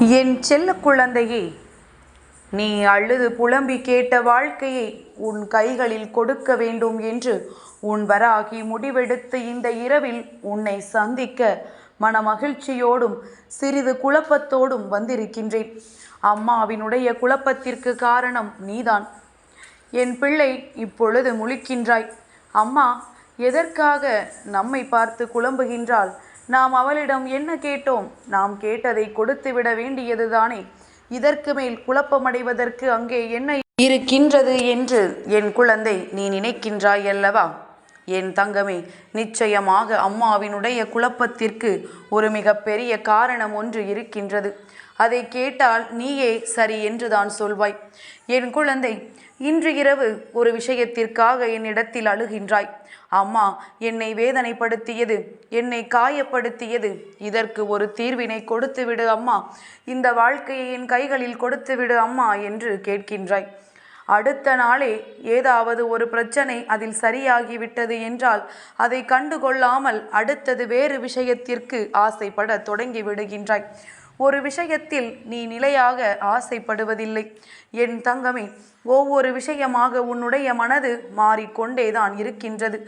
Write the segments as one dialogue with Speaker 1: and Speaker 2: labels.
Speaker 1: என் செல்ல குழந்தையே நீ அழுது புலம்பி கேட்ட வாழ்க்கையை உன் கைகளில் கொடுக்க வேண்டும் என்று உன் வராகி முடிவெடுத்து இந்த இரவில் உன்னை சந்திக்க மனமகிழ்ச்சியோடும் சிறிது குழப்பத்தோடும் வந்திருக்கின்றேன். அம்மாவினுடைய குழப்பத்திற்கு காரணம் நீதான். என் பிள்ளை இப்பொழுது முழிக்கின்றாய். அம்மா எதற்காக நம்மை பார்த்து குழம்புகின்றாள்? நாம் அவளிடம் என்ன கேட்டோம்? நாம் கேட்டதை கொடுத்து விட வேண்டியதுதானே. இதற்கு மேல் குழப்பமடைவதற்கு அங்கே என்ன இருக்கின்றது என்று என் குழந்தை நீ நினைக்கின்றாய் அல்லவா? என் தங்கமே நிச்சயமாக அம்மாவினுடைய குழப்பத்திற்கு ஒரு மிகப்பெரிய காரணம் ஒன்று இருக்கின்றது. அதை கேட்டால் நீயே சரி என்று தான் சொல்வாய். என் குழந்தை இன்று இரவு ஒரு விஷயத்திற்காக என்னிடத்தில் அழுகின்றாய். அம்மா என்னை வேதனைப்படுத்தியது என்னை காயப்படுத்தியது. இதற்கு ஒரு தீர்வினை கொடுத்து விடு அம்மா. இந்த வாழ்க்கையை என் கைகளில் கொடுத்து விடு அம்மா என்று கேட்கின்றாய். அடுத்த நாளே ஏதாவது ஒரு பிரச்சனை அதில் சரியாகிவிட்டது என்றால் அதை கண்டுகொள்ளாமல் அடுத்தது வேறு விஷயத்திற்கு ஆசைப்பட தொடங்கி விடுகின்றாய். ஒரு விஷயத்தில் நீ நிலையாக ஆசைப்படுவதில்லை. என் தங்கமே ஒவ்வொரு விஷயமாக உன்னுடைய மனது மாறிக்கொண்டேதான் இருக்கின்றது.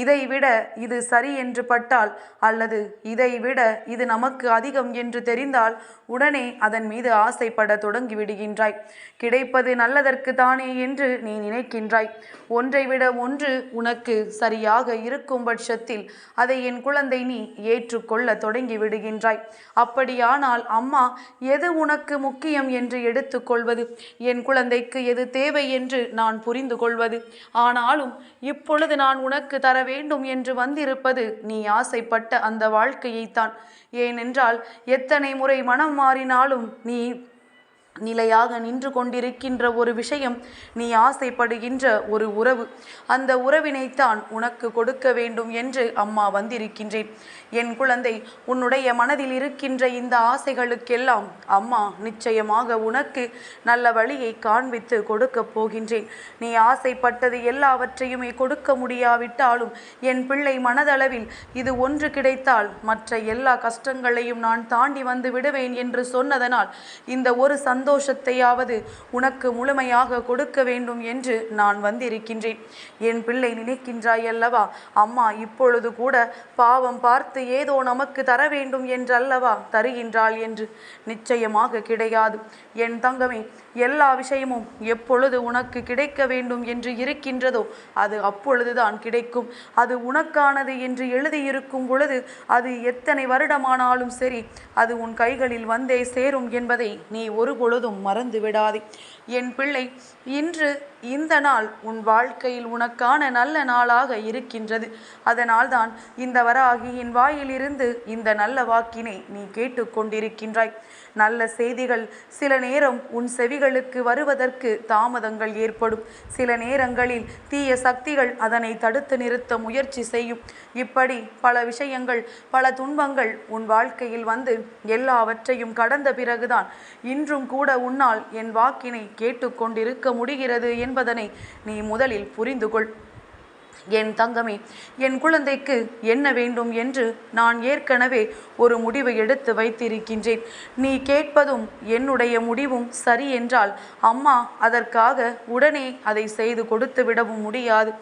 Speaker 1: இதைவிட இது சரி என்று பட்டால் அல்லது இதைவிட இது நமக்கு அதிகம் என்று தெரிந்தால் உடனே அதன் மீது ஆசைப்பட தொடங்கி விடுகின்றாய் கிடைப்பது நல்லதற்கு தானே என்று நீ நினைக்கின்றாய். ஒன்றை விட ஒன்று உனக்கு சரியாக இருக்கும் பட்சத்தில் அதை என் குழந்தை நீ ஏற்றுக்கொள்ள தொடங்கி விடுகின்றாய் அப்படியானால் அம்மா எது உனக்கு முக்கியம் என்று எடுத்துக்கொள்வது? என் குழந்தைக்கு எது தேவை என்று நான் புரிந்து கொள்வது. ஆனாலும் இப்பொழுது நான் உனக்கு தர வேண்டும் என்று வந்திருப்பது நீ ஆசைப்பட்ட அந்த வாழ்க்கையைத்தான். ஏனென்றால் எத்தனை முறை மனம் மாறினாலும் நீ நிலையாக நின்று கொண்டிருக்கின்ற ஒரு விஷயம் நீ ஆசைப்படுகின்ற ஒரு உறவு. அந்த உறவினைத்தான் உனக்கு கொடுக்க வேண்டும் என்று அம்மா வந்திருக்கின்றேன். என் குழந்தை உன்னுடைய மனதில் இருக்கின்ற இந்த ஆசைகளுக்கெல்லாம் அம்மா நிச்சயமாக உனக்கு நல்ல வழியை காண்பித்து கொடுக்கப் போகின்றேன். நீ ஆசைப்பட்டது எல்லாவற்றையுமே கொடுக்க முடியாவிட்டாலும் என் பிள்ளை மனதளவில் இது ஒன்று கிடைத்தால் மற்ற எல்லா கஷ்டங்களையும் நான் தாண்டி வந்து விடுவேன் என்று சொன்னதனால் இந்த ஒரு சந்தோஷத்தையாவது உனக்கு முழுமையாக கொடுக்க வேண்டும் என்று நான் வந்திருக்கின்றேன். என் பிள்ளை நினைக்கின்றாய் அல்லவா? அம்மா இப்பொழுது கூட பாவம் பார்த்து ஏதோ நமக்கு தர வேண்டும் என்றல்லவா? தருகின்றாள் என்று. நிச்சயமாக கிடையாது. என் தங்கமே எல்லா விஷயமும் எப்பொழுது உனக்கு கிடைக்க வேண்டும் என்று இருக்கின்றதோ அது அப்பொழுதுதான் கிடைக்கும். அது உனக்கானது என்று எழுதியிருக்கும் பொழுது அது எத்தனை வருடமானாலும் சரி அது உன் கைகளில் வந்தே சேரும் என்பதை நீ ஒரு பொழுதும் மறந்து விடாதே என் பிள்ளை இன்று இந்த நாள் உன் வாழ்க்கையில் உனக்கான நல்ல நாளாக இருக்கின்றது. அதனால்தான் இந்த வராகியின் வாயிலிருந்து இந்த நல்ல வாக்கினை நீ கேட்டுக்கொண்டிருக்கின்றாய் நல்ல செய்திகள் சில நேரம் உன் செவிகளுக்கு வருவதற்கு தாமதங்கள் ஏற்படும். சில நேரங்களில் தீய சக்திகள் அதனை தடுத்து நிறுத்த முயற்சி செய்யும். இப்படி பல விஷயங்கள் பல துன்பங்கள் உன் வாழ்க்கையில் வந்து எல்லாவற்றையும் கடந்த பிறகுதான் இன்றும் கூட உன்னால் என் வாக்கினை கேட்டுக்கொண்டிருக்க முடிகிறது என்பதனை நீ முதலில் புரிந்து கொள் என் தங்கமே என் குழந்தைக்கு என்ன வேண்டும் என்று நான் ஏற்கனவே ஒரு முடிவை எடுத்து வைத்திருக்கின்றேன். நீ கேட்பதும் என்னுடைய முடிவும் சரி என்றால் அம்மா அதற்காக உடனே அதை செய்து கொடுத்து விடவும் முடியாது.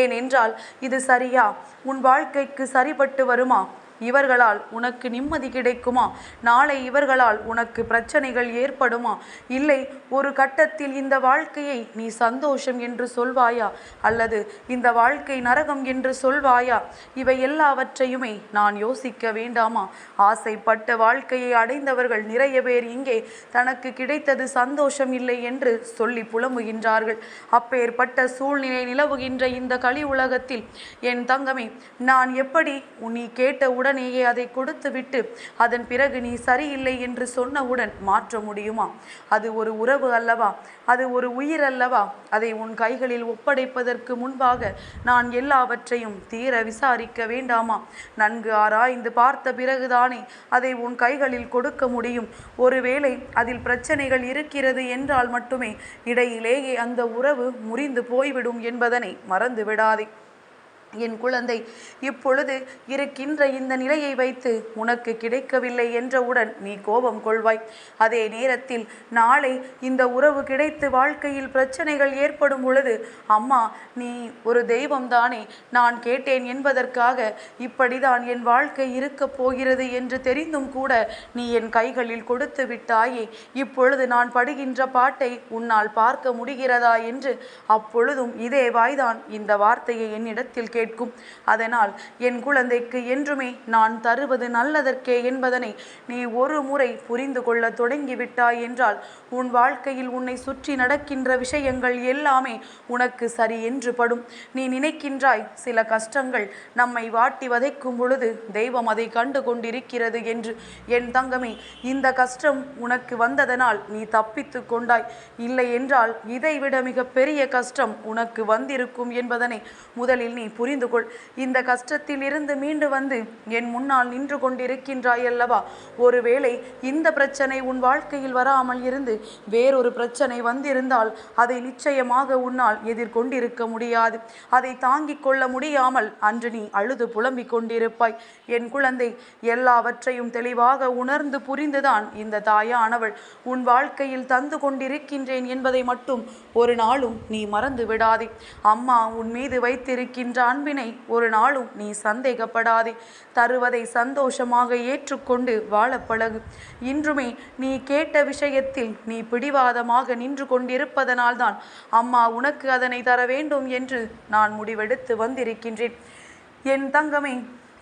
Speaker 1: ஏனென்றால் இது சரியா? உன் வாழ்க்கைக்கு சரிபட்டு வருமா? இவர்களால் உனக்கு நிம்மதி கிடைக்குமா? நாளை இவர்களால் உனக்கு பிரச்சனைகள் ஏற்படுமா? இல்லை ஒரு கட்டத்தில் இந்த வாழ்க்கையை நீ சந்தோஷம் என்று சொல்வாயா? அல்லது இந்த வாழ்க்கை நரகம் என்று சொல்வாயா? இவை எல்லாவற்றையுமே நான் யோசிக்க வேண்டாமா? ஆசைப்பட்ட வாழ்க்கையை அடைந்தவர்கள் நிறைய பேர் இங்கே தனக்கு கிடைத்தது சந்தோஷம் இல்லை என்று சொல்லி புலம்புகின்றார்கள். அப்பேற்பட்ட சூழ்நிலை நிலவுகின்ற இந்த கலி உலகத்தில் என் தங்கமே நான் எப்படி நீ கேட்ட உடனேயே அதை கொடுத்துவிட்டு அதன் பிறகு நீ சரியில்லை என்று சொன்னவுடன் மாற்ற முடியுமா? அது ஒரு உறவு அல்லவா? அது ஒரு உயிர் அல்லவா? அதை உன் கைகளில் ஒப்படைப்பதற்கு முன்பாக நான் எல்லாவற்றையும் தீர விசாரிக்க வேண்டாமா? நன்கு ஆராய்ந்து பார்த்த பிறகுதானே அதை உன் கைகளில் கொடுக்க முடியும். ஒருவேளை அதில் பிரச்சனைகள் இருக்கிறது என்றால் மட்டுமே இடையிலேயே அந்த உறவு முறிந்து போய்விடும் என்பதனை மறந்து விடாதே என் குழந்தை இப்பொழுது இருக்கின்ற இந்த நிலையை வைத்து உனக்கு கிடைக்கவில்லை என்றவுடன் நீ கோபம் கொள்வாய். அதே நேரத்தில் நாளை இந்த உறவு கிடைத்து வாழ்க்கையில் பிரச்சனைகள் ஏற்படும் பொழுது அம்மா நீ ஒரு தெய்வம் தானே நான் கேட்டேன் என்பதற்காக இப்படிதான் என் வாழ்க்கை இருக்கப் போகிறது என்று தெரிந்தும் கூட நீ என் கைகளில் கொடுத்து விட்டாயே இப்பொழுது நான் படுகின்ற பாட்டை உன்னால் பார்க்க முடிகிறதா என்று அப்பொழுதும் இதே வாய்தான் இந்த வார்த்தையை என்னிடத்தில் கே கேட்கும். அதனால் என் குழந்தைக்கு என்றுமே நான் தருவது நல்லதற்கே என்பதனை நீ ஒரு முறை புரிந்து கொள்ள தொடங்கிவிட்டாய் என்றால் உன் வாழ்க்கையில் உன்னை சுற்றி நடக்கின்ற விஷயங்கள் எல்லாமே உனக்கு சரி என்று படும். நீ நினைக்கின்றாய் சில கஷ்டங்கள் நம்மை வாட்டி வதைக்கும் பொழுது தெய்வம் அதை கண்டு கொண்டிருக்கிறது என்று. என் தங்கமே இந்த கஷ்டம் உனக்கு வந்ததனால் நீ தப்பித்து கொண்டாய். இல்லை என்றால் இதைவிட மிக பெரிய கஷ்டம் உனக்கு வந்திருக்கும் என்பதனை முதலில் நீ புரி புரிந்து கொள். இந்த கஷ்டத்தில் இருந்து மீண்டு வந்து என் முன்னால் நின்று கொண்டிருக்கின்றாய் அல்லவா? ஒருவேளை இந்த பிரச்சனை உன் வாழ்க்கையில் வராமல் இருந்து வேறொரு பிரச்சனை வந்திருந்தால் அதை நிச்சயமாக உன்னால் எதிர்கொண்டிருக்க முடியாது. அதை தாங்கிக் கொள்ள முடியாமல் அன்று நீ அழுது புலம்பிக் கொண்டிருப்பாய். என் குழந்தை எல்லாவற்றையும் தெளிவாக உணர்ந்து புரிந்துதான் இந்த தாயானவள் உன் வாழ்க்கையில் தந்து கொண்டிருக்கின்றேன் என்பதை மட்டும் ஒரு நாளும் நீ மறந்து விடாதே. அம்மா உன் மீது வைத்திருக்கின்ற அன்பினை ஒரு நாளும் நீ சந்தேகப்படாதே. தருவதை சந்தோஷமாக ஏற்றுக்கொண்டு வாழ பழகு. இன்றுமே நீ கேட்ட விஷயத்தில் நீ பிடிவாதமாக நின்று கொண்டிருப்பதனால்தான் அம்மா உனக்கு அதனை தர வேண்டும் என்று நான் முடிவெடுத்து வந்திருக்கின்றேன். என் தங்கமே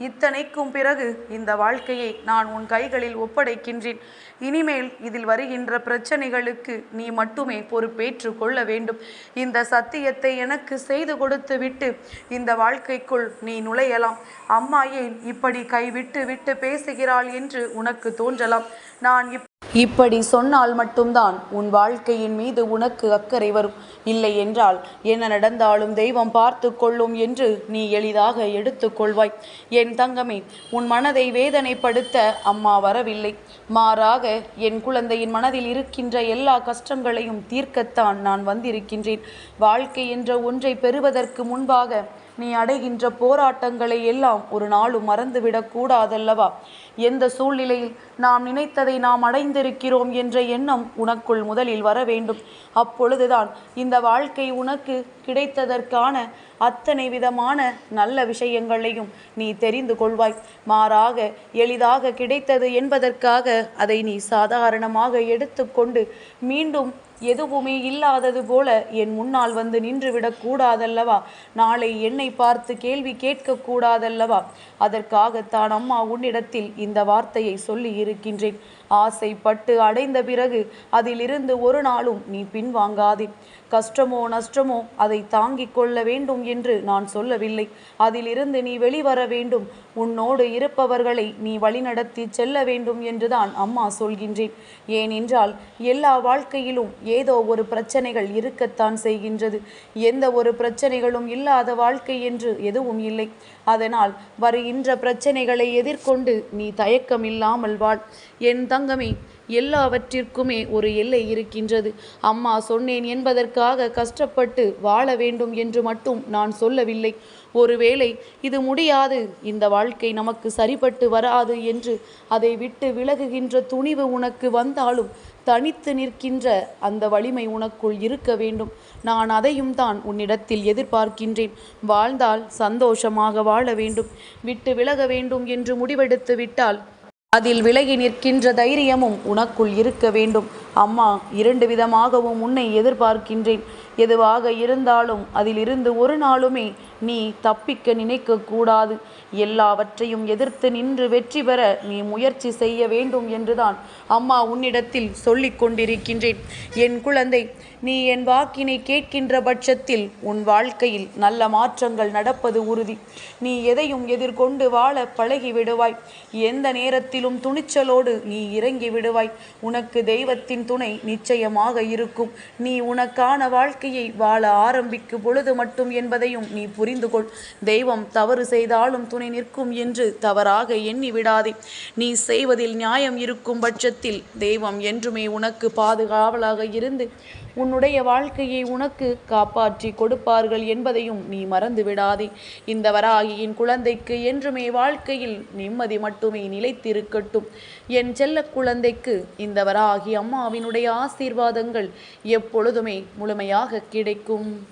Speaker 1: இத்தனைக்கும் பிறகு இந்த வாழ்க்கையை நான் உன் கைகளில் ஒப்படைக்கின்றேன். இனிமேல் இதில் வருகின்ற பிரச்சனைகளுக்கு நீ மட்டுமே பொறுப்பேற்று கொள்ள வேண்டும். இந்த சத்தியத்தை எனக்கு செய்து கொடுத்து விட்டு இந்த வாழ்க்கைக்குள் நீ நுழையலாம். அம்மா ஏன் இப்படி கைவிட்டு விட்டு பேசுகிறாள் என்று உனக்கு தோன்றலாம். நான் இப் இப்படி சொன்னால் மட்டும்தான் உன் வாழ்க்கையின் மீது உனக்கு அக்கறை வரும். இல்லை என்றால் என்ன நடந்தாலும் தெய்வம் பார்த்து கொள்ளும் என்று நீ எளிதாக எடுத்துக்கொள்வாய் என் தங்கமே உன் மனதை வேதனைப்படுத்த அம்மா வரவில்லை. மாறாக என் குழந்தையின் மனதில் இருக்கின்ற எல்லா கஷ்டங்களையும் தீர்க்கத்தான் நான் வந்திருக்கின்றேன். வாழ்க்கை என்ற ஒன்றை பெறுவதற்கு முன்பாக நீ அடைகின்ற போராட்டங்களை எல்லாம் ஒரு நாளும் மறந்துவிடக் கூடாதல்லவா? எந்த சூழ்நிலையில் நாம் நினைத்ததை நாம் அடைந்திருக்கிறோம் என்ற எண்ணம் உனக்குள் முதலில் வர வேண்டும். அப்பொழுதுதான் இந்த வாழ்க்கை உனக்கு கிடைத்ததற்கான அத்தனை விதமான நல்ல விஷயங்களையும் நீ தெரிந்து கொள்வாய். மாறாக எளிதாக கிடைத்தது என்பதற்காக அதை நீ சாதாரணமாக எடுத்துக்கொண்டு மீண்டும் எதுவுமே இல்லாதது போல என் முன்னால் வந்து நின்றுவிடக் கூடாதல்லவா? நாளை என்னை பார்த்து கேள்வி கேட்க கூடாதல்லவா? அதற்காகத்தான் அம்மா உன்னிடத்தில் இந்த வார்த்தையை சொல்லி இருக்கின்றேன் ஆசைப்பட்டு அடைந்த பிறகு அதிலிருந்து ஒரு நாளும் நீ பின்வாங்காதே. கஷ்டமோ நஷ்டமோ அதை தாங்கிக் கொள்ள வேண்டும் என்று நான் சொல்லவில்லை. அதிலிருந்து நீ வெளிவர வேண்டும். உன்னோடு இருப்பவர்களை நீ வழிநடத்தி செல்ல வேண்டும் என்றுதான் அம்மா சொல்கின்றேன். ஏனென்றால் எல்லா வாழ்க்கையிலும் ஏதோ ஒரு பிரச்சனைகள் இருக்கத்தான் செய்கின்றது. எந்த ஒரு பிரச்சனைகளும் இல்லாத வாழ்க்கை என்று எதுவும் இல்லை. அதனால் வருகின்ற பிரச்சனைகளை எதிர்கொண்டு நீ தயக்கம் இல்லாமல் வாழ். என் தங்கமே எல்லாவற்றிற்குமே ஒரு எல்லை இருக்கின்றது. அம்மா சொன்னேன் என்பதற்காக கஷ்டப்பட்டு வாழ வேண்டும் என்று மட்டும் நான் சொல்லவில்லை. ஒருவேளை இது முடியாது இந்த வாழ்க்கை நமக்கு சரிப்பட்டு வராது என்று அதை விட்டு விலகுகின்ற துணிவு உனக்கு வந்தாலும் தனித்து நிற்கின்ற அந்த வலிமை உனக்குள் இருக்க வேண்டும். நான் அதையும் தான் உன்னிடத்தில் எதிர்பார்க்கின்றேன். வாழ்ந்தால் சந்தோஷமாக வாழ வேண்டும். விட்டு விலக வேண்டும் என்று முடிவெடுத்து விட்டால் அதில் விலகி நிற்கின்ற தைரியமும் உனக்குள் இருக்க வேண்டும். அம்மா இரண்டு விதமாகவும் உன்னை எதிர்பார்க்கின்றேன். எதுவாக இருந்தாலும் அதிலிருந்து ஒரு நாளுமே நீ தப்பிக்க நினைக்க கூடாது எல்லாவற்றையும் எதிர்த்து நின்று வெற்றி பெற நீ முயற்சி செய்ய வேண்டும் என்றுதான் அம்மா உன்னிடத்தில் சொல்லிக் கொண்டிருக்கின்றேன். என் குழந்தை நீ என் வாக்கினை கேட்கின்ற பட்சத்தில் உன் வாழ்க்கையில் நல்ல மாற்றங்கள் நடப்பது உறுதி. நீ எதையும் எதிர்கொண்டு வாழ பழகி விடுவாய். எந்த நேரத்திலும் துணிச்சலோடு நீ இறங்கி விடுவாய். உனக்கு தெய்வத்தின் துணை நிச்சயமாக இருக்கும். நீ உனக்கான வாழ்க்கையை வாழ ஆரம்பிக்கும் பொழுது மட்டும் என்பதையும் நீ புரிந்து கொள். தெய்வம் தவறு செய்தாலும் துணை நிற்கும் என்று தவறாக எண்ணி விடாதே. நீ செய்வதில் நியாயம் இருக்கும் பட்சத்தில் தெய்வம் என்றுமே உனக்கு பாதுகாவலாக இருந்து உன்னுடைய வாழ்க்கையை உனக்கு காப்பாற்றி கொடுப்பார்கள் என்பதையும் நீ மறந்து விடாதே. இந்த வராகியின் குழந்தைக்கு என்றுமே வாழ்க்கையில் நிம்மதி மட்டுமே நிலைத்திருக்கட்டும். என் செல்ல குழந்தைக்கு இந்த வராகி அம்மாவினுடைய ஆசீர்வாதங்கள் எப்பொழுதுமே முழுமையாக கிடைக்கும்.